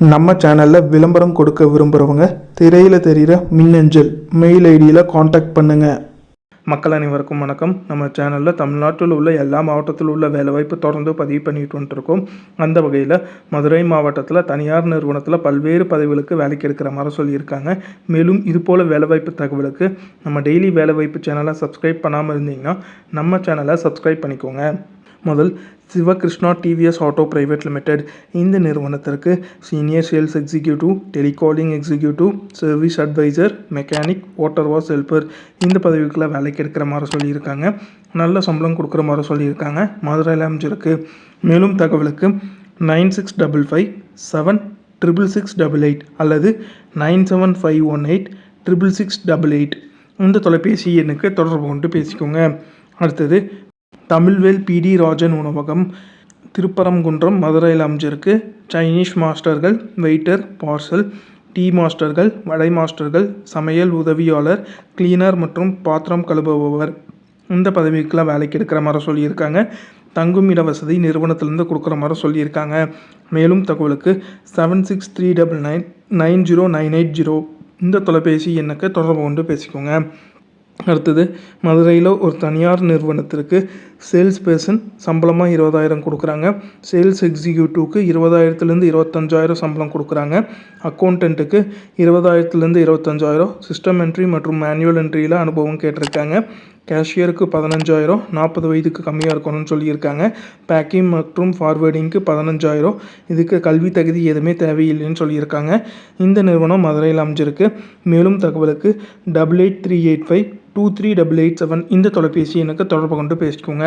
நம்ம சேனலில் விளம்பரம் கொடுக்க விரும்புகிறவங்க திரையில் தெரிகிற மின்னஞ்சல் மெயில் ஐடியில் காண்டாக்ட் பண்ணுங்கள் மக்கள் அனைவருக்கும் வணக்கம். நம்ம சேனலில் தமிழ்நாட்டில் உள்ள எல்லா மாவட்டத்தில் உள்ள வேலைவாய்ப்பு தொடர்ந்து பதிவு பண்ணிட்டு வந்துருக்கோம். அந்த வகையில் மதுரை மாவட்டத்தில் தனியார் நிறுவனத்தில் பல்வேறு பதவிகளுக்கு வேலைக்கு எடுக்கிற மாதிரி சொல்லியிருக்காங்க. மேலும் இது போல் வேலைவாய்ப்பு தகவலுக்கு நம்ம டெய்லி வேலைவாய்ப்பு சேனலை சப்ஸ்கிரைப் பண்ணாமல் இருந்தீங்கன்னா நம்ம சேனலை சப்ஸ்கிரைப் பண்ணிக்கோங்க. முதல் Sivakrishna TVS auto private limited இந்த நிறுவனத்திற்கு senior sales executive telecalling executive service advisor mechanic water wash helper இந்த பதவிக்குள்ளே வேலைக்கு எடுக்கிற மாதிரி சொல்லியிருக்காங்க. நல்ல சம்பளம் கொடுக்குற மாதிரி சொல்லியிருக்காங்க. மதுரையில் அமைஞ்சிருக்கு மேலும் தகவலுக்கு nine six double five seven triple six double eight அல்லது nine seven five one eight triple six double eight இந்த தொலைபேசி எண்ணுக்கு தொடர்பு கொண்டு பேசிக்கோங்க. அடுத்தது தமிழ்வேல் பிடி ராஜன் உணவகம் திருப்பரங்குன்றம் மதுரையில் அமைஞ்சிருக்கு. சைனீஸ் மாஸ்டர்கள் வெயிட்டர் பார்சல் டீ மாஸ்டர்கள் வடை மாஸ்டர்கள் சமையல் உதவியாளர் கிளீனர் மற்றும் பாத்திரம் கழுவுபவர். இந்த பதவிக்கெலாம் வேலைக்கு எடுக்கிற மாதிரி சொல்லியிருக்காங்க. தங்கும் இட வசதி நிறுவனத்திலேருந்து கொடுக்குற மாதிரி சொல்லியிருக்காங்க. மேலும் தகவலுக்கு seven six three double nine nine zero nine eight zero இந்த தொலைபேசி எண்ணுக்கு தொடர்பு கொண்டு பேசிக்கோங்க. அடுத்தது மதுரையில் ஒரு தனியார் நிறுவனத்திற்கு சேல்ஸ் பர்சன் சம்பளமாக இருபதாயிரம் கொடுக்குறாங்க. சேல்ஸ் எக்ஸிக்யூட்டிவ்க்கு இருபதாயிரத்துலேருந்து இருபத்தஞ்சாயிரம் சம்பளம் கொடுக்குறாங்க. அக்கௌண்டண்ட்டுக்கு இருபதாயிரத்துலேருந்து இருபத்தஞ்சாயிரம். சிஸ்டம் என்ட்ரி மற்றும் மேனுவல் என்ட்ரியில் அனுபவம் கேட்டிருக்காங்க. கேஷியருக்கு பதினஞ்சாயிரம் நாற்பது வயதுக்கு கம்மியாக இருக்கணும்னு சொல்லியிருக்காங்க. பேக்கிங் மற்றும் ஃபார்வேர்டிங்க்கு பதினஞ்சாயிரம். இதுக்கு கல்வி தகுதி எதுவுமே தேவையில்லைன்னு சொல்லியிருக்காங்க. இந்த நிறுவனம் மதுரையில் அமைஞ்சிருக்கு. மேலும் தகவலுக்கு double eight three eight five two three double eight seven இந்த தொலைபேசி எனக்கு தொடர்பு கொண்டு பேசிக்கோங்க.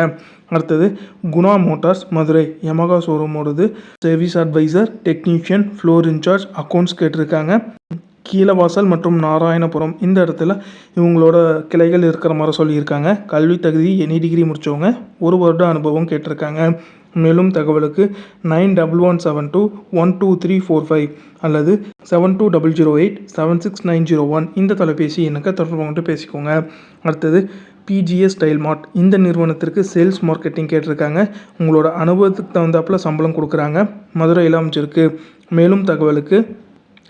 அடுத்தது Guna motors Madurai Yamaha ஷோரூமோடது service advisor technician floor incharge accounts கேட்டிருக்காங்க. கீழவாசல் மற்றும் நாராயணபுரம். இந்த இடத்துல இவங்களோட கிளைகள் இருக்கிற மாதிரி சொல்லியிருக்காங்க. கல்வி தகுதி எனி டிகிரி முடித்தவங்க ஒரு வருட அனுபவம் கேட்டிருக்காங்க. மேலும் தகவலுக்கு nine double one seven two one two three four five அல்லது seven two double zero eight seven six nine zero one இந்த தொலைபேசி எனக்கு தொடர்பு கொண்டு பேசிக்கோங்க. அடுத்தது பிஜிஎஸ் ஸ்டைல் மார்ட் இந்த நிறுவனத்திற்கு சேல்ஸ் மார்க்கெட்டிங் கேட்டிருக்காங்க. உங்களோட அனுபவத்துக்கு தகுந்தாப்புல சம்பளம் கொடுக்குறாங்க. மதுரையில் அமைச்சிருக்கு மேலும் தகவலுக்கு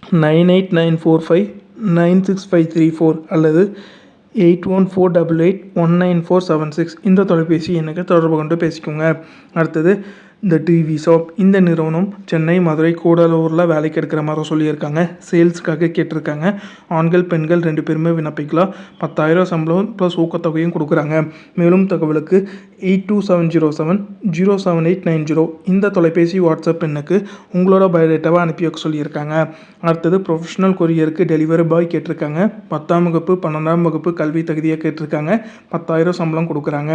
nine eight nine four five nine six five three four அல்லது eight one four double eight one nine four seven six இந்த தொலைபேசி எனக்கு தொடர்பு கொண்டு பேசிக்கோங்க. அடுத்தது இந்த டிவி ஷாப் இந்த நிறுவனம் சென்னை மதுரை கூடலூரில் வேலைக்கு எடுக்கிற மாதிரி சொல்லியிருக்காங்க. சேல்ஸ்க்காக கேட்டிருக்காங்க. ஆண்கள் பெண்கள் ரெண்டு பேருமே விண்ணப்பிக்கலாம். பத்தாயிரம் சம்பளம் ப்ளஸ் ஊக்கத்தொகையும் கொடுக்குறாங்க. மேலும் தகவலுக்கு eight two seven zero seven zero seven eight nine zero இந்த தொலைபேசி வாட்ஸ்அப் எண்ணுக்கு உங்களோட பயோடேட்டாவை அனுப்பி வைக்க சொல்லியிருக்காங்க. அடுத்தது ப்ரொஃபஷனல் கொரியருக்கு டெலிவரி பாய் கேட்டிருக்காங்க. பத்தாம் வகுப்பு பன்னெண்டாம் வகுப்பு கல்வி தகுதியாக கேட்டிருக்காங்க. பத்தாயிரம் சம்பளம் கொடுக்குறாங்க.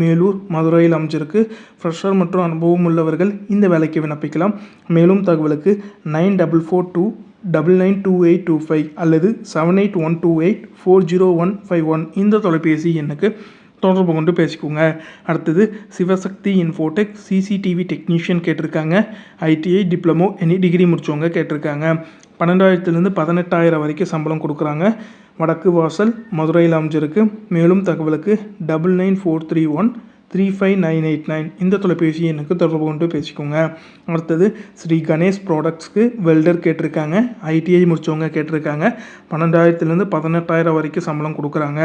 மேலூர் மதுரையில் அமைஞ்சிருக்கு. ஃப்ரெஷர் மற்றும் அனுபவம் உள்ளவர்கள் இந்த வேலைக்கு விண்ணப்பிக்கலாம். மேலும் தகவலுக்கு nine double four two double nine two eight two five அல்லது seven eight one two eight four zero one five one இந்த தொலைபேசி எண்ணுக்கு தொடர்பு கொண்டு பேசிக்கோங்க. அடுத்தது சிவசக்தி இன்ஃபோடெக் சிசிடிவி டெக்னீஷியன் கேட்டிருக்காங்க. ஐடிஐ டிப்ளமோ எனி டிகிரி முடித்தவங்க கேட்டிருக்காங்க. பன்னெண்டாயிரத்துலேருந்து பதினெட்டாயிரம் வரைக்கும் சம்பளம் கொடுக்குறாங்க. வடக்கு வாசல் மதுரையில் அமைஞ்சிருக்கு. மேலும் தகவலுக்கு double nine four three one three five nine eight nine இந்த தொலைபேசி எண்ணுக்கு தொடர்பு கொண்டு பேசிக்கோங்க. அடுத்தது ஸ்ரீ கணேஷ் ப்ராடக்ட்ஸ்க்கு வெல்டர் கேட்டிருக்காங்க. ஐடிஐ முடித்தவங்க கேட்டிருக்காங்க. பன்னெண்டாயிரத்துலேருந்து பதினெட்டாயிரம் வரைக்கும் சம்பளம் கொடுக்குறாங்க.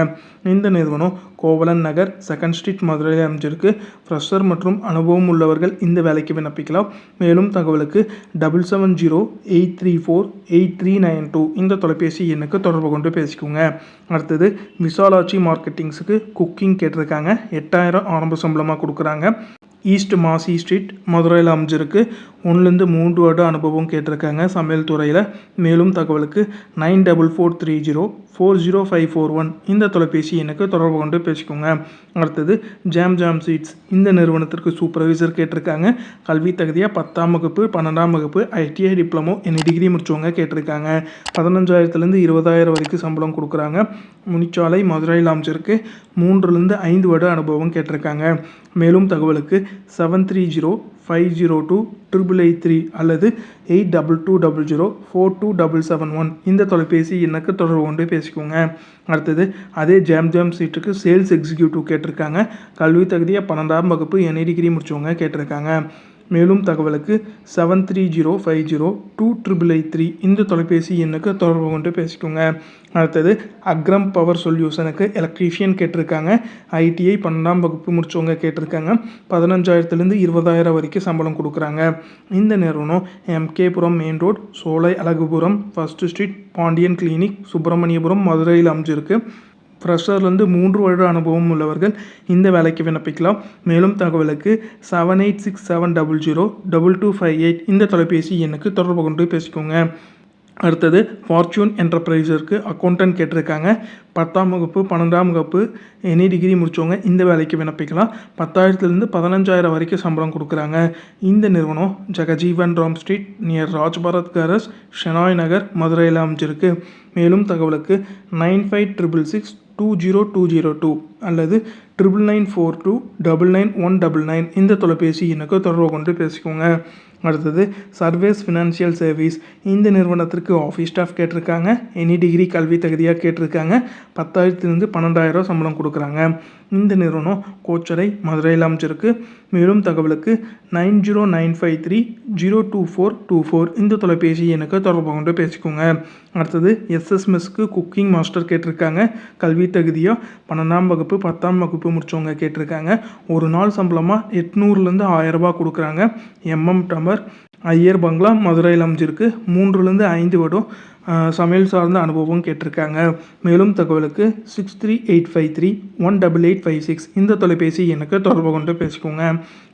இந்த நிறுவனம் கோவலன் நகர் செகண்ட் ஸ்ட்ரீட் மதுரையில் அமைஞ்சிருக்கு. ஃப்ரெஷர் மற்றும் அனுபவம் உள்ளவர்கள் இந்த வேலைக்கு விண்ணப்பிக்கலாம். மேலும் தகவலுக்கு double seven zero eight three four eight three nine two இந்த தொலைபேசி எண்ணுக்கு தொடர்பு கொண்டு பேசிக்கோங்க. அடுத்தது விசாலாட்சி மார்க்கெட்டிங்ஸுக்கு குக்கிங் கேட்டிருக்காங்க. எட்டாயிரம் ஆரம்ப சம்பளமாக கொடுக்குறாங்க. ஈஸ்ட் மாசி ஸ்ட்ரீட் மதுரையில் அமைஞ்சிருக்கு. ஒன்றுலேருந்து மூன்று வருட அனுபவம் கேட்டிருக்காங்க சமையல் துறையில். மேலும் தகவலுக்கு nine double four three zero four zero five four one இந்த தொலைபேசி எனக்கு தொடர்பு கொண்டு பேசிக்கோங்க. அடுத்தது ஜாம் ஜாம் சீட்ஸ் இந்த நிறுவனத்திற்கு சூப்பர்வைசர் கேட்டிருக்காங்க. கல்வி தகுதியாக பத்தாம் வகுப்பு பன்னெண்டாம் வகுப்பு ஐடிஐ டிப்ளமோ என்ன டிகிரி முடித்தவங்க கேட்டிருக்காங்க. பதினஞ்சாயிரத்துலேருந்து இருபதாயிரம் வரைக்கும் சம்பளம் கொடுக்குறாங்க. முனிச்சாலை மதுரையில் அமைச்சிருக்கு மூன்றுலேருந்து ஐந்து வருட அனுபவம் கேட்டிருக்காங்க. மேலும் தகவலுக்கு seven three zero five zero two triple eight three அல்லது eight double two double zero four two double seven one இந்த தொலைபேசி எண்ணுக்கு தொடர்பு கொண்டு பேசிக்கோங்க. அடுத்தது அதே ஜாம் ஜாம் சீட்டுக்கு சேல்ஸ் எக்ஸிக்யூட்டிவ் கேட்டிருக்காங்க. கல்வி தகுதியாக பன்னெண்டாம் வகுப்பு என்ஐ டிகிரி முடிச்சவங்க கேட்டிருக்காங்க. மேலும் தகவலுக்கு seven three zero five zero two triple eight three இந்த தொலைபேசி எண்ணுக்கு தொடர்பு கொண்டு பேசிக்கோங்க. அடுத்தது அக்ரம் பவர் சொல்யூஷனுக்கு எலக்ட்ரீஷியன் கேட்டிருக்காங்க. ஐடிஐ பன்னெண்டாம் வகுப்பு முடிச்சவங்க கேட்டிருக்காங்க. பதினஞ்சாயிரத்துலேருந்து இருபதாயிரம் வரைக்கும் சம்பளம் கொடுக்குறாங்க. இந்த நிறுவனம் MKPuram main road Solai Azhagupuram first street Pandian clinic Subramaniapuram மதுரையில் அமைஞ்சிருக்கு. ஃப்ரெஷர்லேருந்து மூன்று வருட அனுபவம் உள்ளவர்கள் இந்த வேலைக்கு விண்ணப்பிக்கலாம். மேலும் தகவலுக்கு seven eight six seven double zero double two five eight இந்த தொலைபேசி எண்ணுக்கு தொடர்பு கொண்டு பேசிக்கோங்க. அடுத்தது ஃபார்ச்சூன் என்டர்பிரைஸருக்கு அக்கௌண்டன்ட் கேட்டிருக்காங்க. பத்தாம் வகுப்பு பன்னெண்டாம் வகுப்பு எனி டிகிரி முடித்தவங்க இந்த வேலைக்கு விண்ணப்பிக்கலாம். பத்தாயிரத்துலேருந்து பதினஞ்சாயிரம் வரைக்கும் சம்பளம் கொடுக்குறாங்க. இந்த நிறுவனம் Jagjivan Ram street near Rajbharath cars Shenoy Nagar மதுரையில் அமைஞ்சிருக்கு. மேலும் தகவலுக்கு nine five triple six two zero two zero two அல்லது triple nine four two double nine one double nine இந்த தொலைபேசி எண்ணுக்கு தொடர்பு கொண்டு பேசிக்கோங்க. அடுத்தது சர்வேஸ் ஃபினான்ஷியல் சர்வீஸ். இந்த நிறுவனத்திற்கு ஆஃபீஸ் ஸ்டாஃப் கேட்டிருக்காங்க. எனி டிகிரி கல்வி தகுதியாக கேட்டிருக்காங்க. பத்தாயிரத்துலேருந்து பன்னெண்டாயிரம் சம்பளம் கொடுக்குறாங்க. இந்த நிறுவனம் கோச்சரை மதுரையில் அமைச்சிருக்கு. மேலும் தகவலுக்கு nine zero nine five three zero two four two four இந்த தொலைபேசி எனக்கு தொடர்பு கொண்டு பேசிக்கோங்க. அடுத்தது எஸ்எஸ்எம்எஸ்க்கு குக்கிங் மாஸ்டர் கேட்டிருக்காங்க. கல்வி தகுதியாக பன்னெண்டாம் வகுப்பு பத்தாம் வகுப்பு முடித்தவங்க கேட்டிருக்காங்க. ஒரு நாள் சம்பளமாக எட்நூறுலேருந்து ஆயிரரூபா கொடுக்குறாங்க. எம்எம் டமர் ஐயர் பங்களா மதுரையில் அமைஞ்சிருக்கு. மூன்றுலேருந்து ஐந்து வருடம் சமையல் சார்ந்த அனுபவம் கேட்டிருக்காங்க. மேலும் தகவலுக்கு six three eight five three one double eight five six இந்த தொலைபேசி எனக்கு தொடர்பு கொண்டு பேசிக்கோங்க.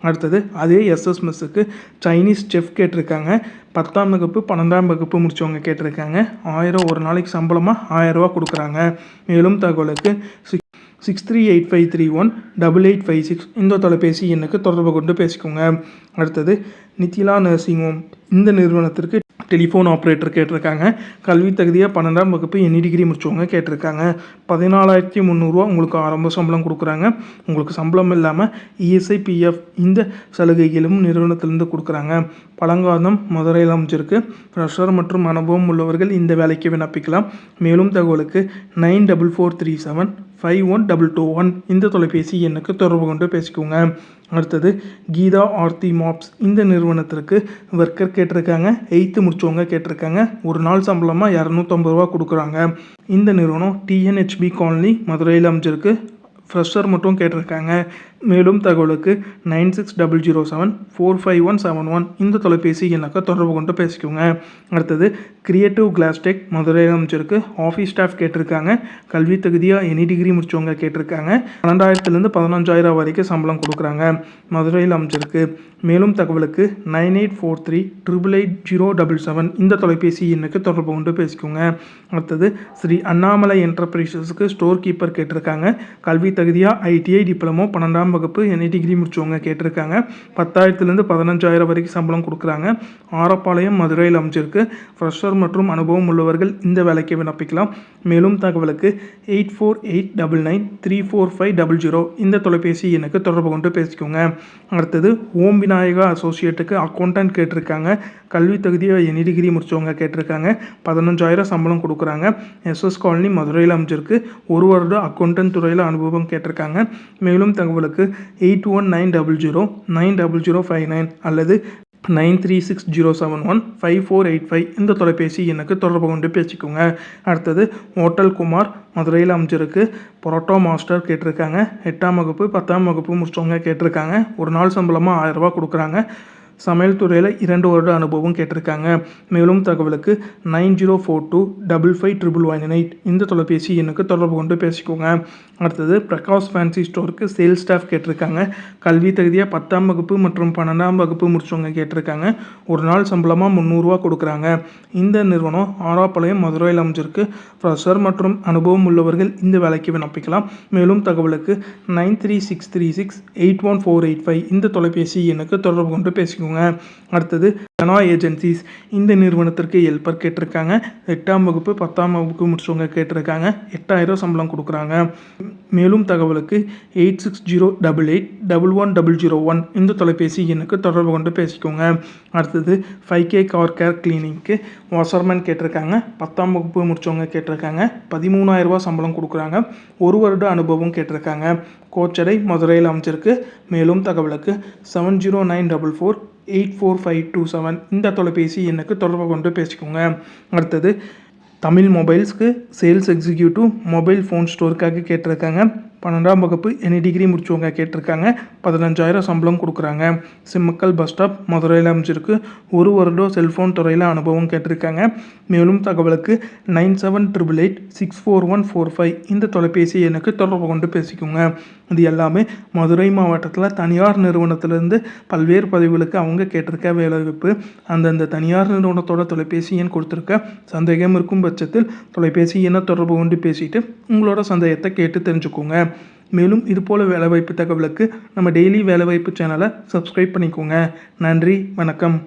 அடுத்தது அதே எஸ்எஸ்எஸ்க்கு சைனீஸ் செஃப் கேட்டிருக்காங்க. பத்தாம் வகுப்பு பன்னெண்டாம் வகுப்பு முடித்தவங்க கேட்டிருக்காங்க. ஆயிரம் ஒரு நாளைக்கு சம்பளமாக ஆயிரரூவா கொடுக்குறாங்க. மேலும் தகவலுக்கு six six three eight five three one double eight five six இந்த தொலைபேசி எண்ணுக்கு தொடர்பு கொண்டு பேசிக்கோங்க. அடுத்தது நித்திலா நர்சிங் ஹோம். இந்த நிறுவனத்திற்கு டெலிஃபோன் ஆப்ரேட்டர் கேட்டிருக்காங்க. கல்வி தகுதியாக பன்னெண்டாம் வகுப்பு எனி டிகிரி முடிச்சவங்க கேட்டிருக்காங்க. பதினாலாயிரத்தி முந்நூறுரூவா உங்களுக்கு ஆரம்ப சம்பளம் கொடுக்குறாங்க. உங்களுக்கு சம்பளம் இல்லாமல் இஎஸ்ஐ பிஎஃப் இந்த சலுகைகளும் நிறுவனத்திலிருந்து கொடுக்குறாங்க. பழங்காலம் மதுரையில் அமைச்சிருக்கு ஃப்ரெஷர் மற்றும் அனுபவம் உள்ளவர்கள் இந்த வேலைக்கு விண்ணப்பிக்கலாம். மேலும் தகவலுக்கு nine double four three seven five one double two one இந்த தொலைபேசி எண்ணுக்கு தொடர்பு கொண்டு பேசிக்கோங்க. அடுத்தது கீதா ஆர்த்தி மாப்ஸ். இந்த நிறுவனத்திற்கு ஒர்க்கர் கேட்டிருக்காங்க. எயித்து முடிச்சவங்க கேட்டிருக்காங்க. ஒரு நாள் சம்பளமாக இரநூத்தம்பது ரூபா கொடுக்குறாங்க. இந்த நிறுவனம் டிஎன்ஹெச்பி காலனி மதுரையில் அமைஞ்சிருக்கு. ஃப்ரெஷர் மட்டும் கேட்டிருக்காங்க. மேலும் தகவலுக்கு nine six double zero seven four five one seven one இந்த தொலைபேசி எண்ணக்க தொடர்பு கொண்டு பேசிக்கோங்க. அடுத்தது கிரியேட்டிவ் கிளாஸ்டெக் மதுரையில் அமைச்சிருக்கு ஆஃபீஸ் ஸ்டாஃப் கேட்டிருக்காங்க. கல்வி தகுதியாக எனி டிகிரி முடித்தவங்க கேட்டிருக்காங்க. பன்னெண்டாயிரத்துலேருந்து பதினஞ்சாயிரம் வரைக்கும் சம்பளம் கொடுக்குறாங்க மதுரையில் அமைச்சிருக்கு. மேலும் தகவலுக்கு nine eight four three triple eight zero double seven இந்த தொலைபேசி எண்ணுக்கு தொடர்பு கொண்டு பேசிக்கோங்க. அடுத்தது ஸ்ரீ அண்ணாமலை என்டர்பிரைசஸ்க்கு ஸ்டோர் கீப்பர் கேட்டிருக்காங்க. கல்வி தகுதியாக ஐடிஐ டிப்ளமோ பன்னெண்டாம் வகுப்பு என்ஐ டிகிரி முடிச்சவங்க கேட்டிருக்காங்க. பத்தாயிரத்துலேருந்து பதினஞ்சாயிரம் வரைக்கும் சம்பளம் கொடுக்குறாங்க. ஆரப்பாளையம் மதுரையில் அமைச்சிருக்கு ஃப்ரெஷர் மற்றும் அனுபவம் உள்ளவர்கள் இந்த வேலைக்கு விண்ணப்பிக்கலாம். மேலும் தகவலுக்கு eight four eight double nine three four five double zero இந்த தொலைபேசி எனக்கு தொடர்பு கொண்டு பேசிக்கோங்க. அடுத்தது ஓம் விநாயகா அசோசியேட்டுக்கு அக்கௌண்டன்ட் கேட்டிருக்காங்க. கல்வி தகுதியை எனி டிகிரி முடிச்சவங்க கேட்டிருக்காங்க. பதினஞ்சாயிரம் சம்பளம் கொடுக்குறாங்க. எஸ்எஸ் காலனி மதுரையில் அமைஞ்சிருக்கு. ஒரு வருட அக்கௌண்டன்ட் துறையில் அனுபவம் கேட்டிருக்காங்க. மேலும் தகவலுக்கு eight one nine double zero nine double zero five nine அல்லது nine three six zero seven one five four eight five இந்த தொலைபேசி எனக்கு தொடர்பு கொண்டு பேசிக்கோங்க. அடுத்தது ஹோட்டல் குமார் மதுரையில் அமைச்சிருக்கு பரோட்டோ மாஸ்டர் கேட்டிருக்காங்க. எட்டாம் வகுப்பு பத்தாம் வகுப்பு முடிச்சவங்க கேட்டிருக்காங்க. ஒரு நாள் சம்பளமாக ஆயிரரூபா கொடுக்குறாங்க. சமையல் துறையில் இரண்டு வருட அனுபவம் கேட்டிருக்காங்க. மேலும் தகவலுக்கு nine zero four two double five triple one eight இந்த தொலைபேசி எண்ணுக்கு தொடர்பு கொண்டு பேசிக்கோங்க. அடுத்தது பிரகாஷ் ஃபேன்சி ஸ்டோருக்கு சேல்ஸ் ஸ்டாஃப் கேட்டிருக்காங்க. கல்வி தகுதியாக பத்தாம் வகுப்பு மற்றும் பன்னெண்டாம் வகுப்பு முடிச்சவங்க கேட்டிருக்காங்க. ஒரு நாள் சம்பளமாக முந்நூறுரூவா கொடுக்குறாங்க. இந்த நிறுவனம் ஆராப்பாளையம் மதுரையில் அமைஞ்சிருக்கு. ப்ரொஃபஸர் மற்றும் அனுபவம் உள்ளவர்கள் இந்த வேலைக்கு விண்ணப்பிக்கலாம். மேலும் தகவலுக்கு nine three six three six eight one four eight five இந்த தொலைபேசி எண்ணுக்கு தொடர்பு கொண்டு பேசிக்கோங்க. அடுத்தது கனா ஏஜென்சிஸ் இந்த நிறுவனத்திற்கு ஹெல்ப்பர் கேட்டிருக்காங்க. எட்டாம் வகுப்பு பத்தாம் வகுப்பு முடிச்சவங்க கேட்டிருக்காங்க. எட்டாயிரம் சம்பளம் கொடுக்குறாங்க. மேலும் தகவலுக்கு eight six zero double eight double one double zero one இந்த தொலைபேசி எண்ணுக்கு தொடர்பு கொண்டு பேசிக்கோங்க. அடுத்தது ஃபைவ் கே கார் கேர் கிளினிக்கு வாஷர்மேன் கேட்டிருக்காங்க. பத்தாம் வகுப்பு முடிச்சவங்க கேட்டிருக்காங்க. பதிமூணாயிரரூபா சம்பளம் கொடுக்குறாங்க. ஒரு வருட அனுபவம் கேட்டிருக்காங்க. கோச்சடை மதுரையில் அமைச்சிருக்கு மேலும் தகவலுக்கு seven zero nine double four eight four five two seven இந்த தொலைபேசி எண்ணுக்கு தொடர்பு கொண்டு பேசிக்கோங்க. அடுத்தது தமிழ் மொபைல்ஸ்க்கு சேல்ஸ் எக்ஸிக்யூட்டிவ் மொபைல் ஃபோன் ஸ்டோருக்காக கேட்டிருக்காங்க. பன்னெண்டாம் வகுப்பு எனி டிகிரி முடிச்சவங்க கேட்டிருக்காங்க. பதினஞ்சாயிரம் சம்பளம் கொடுக்குறாங்க. சிம்மக்கல் பஸ் ஸ்டாப் மதுரையில் அமைச்சிருக்கு ஒரு வருடம் செல்ஃபோன் துறையில் அனுபவம் கேட்டிருக்காங்க. மேலும் தகவலுக்கு nine seven triple eight six four one four five இந்த தொலைபேசி எனக்கு தொடர்பு கொண்டு பேசிக்கோங்க. இது எல்லாமே மதுரை மாவட்டத்தில் தனியார் நிறுவனத்திலேருந்து பல்வேறு பதவிகளுக்கு அவங்க கேட்டிருக்க வேலைவாய்ப்பு அந்தந்த தனியார் நிறுவனத்தோட தொலைபேசி எண் கொடுத்துருக்க சந்தேகம் இருக்கும் பட்சத்தில் தொலைபேசி எண்ணை தொடர்பு கொண்டு பேசிட்டு உங்களோட சந்தேகத்தை கேட்டு தெரிஞ்சுக்கோங்க. மேலும் இதுபோல் வேலைவாய்ப்பு தகவலுக்கு நம்ம டெய்லி வேலைவாய்ப்பு சேனலை சப்ஸ்கிரைப் பண்ணிக்கோங்க. நன்றி வணக்கம்.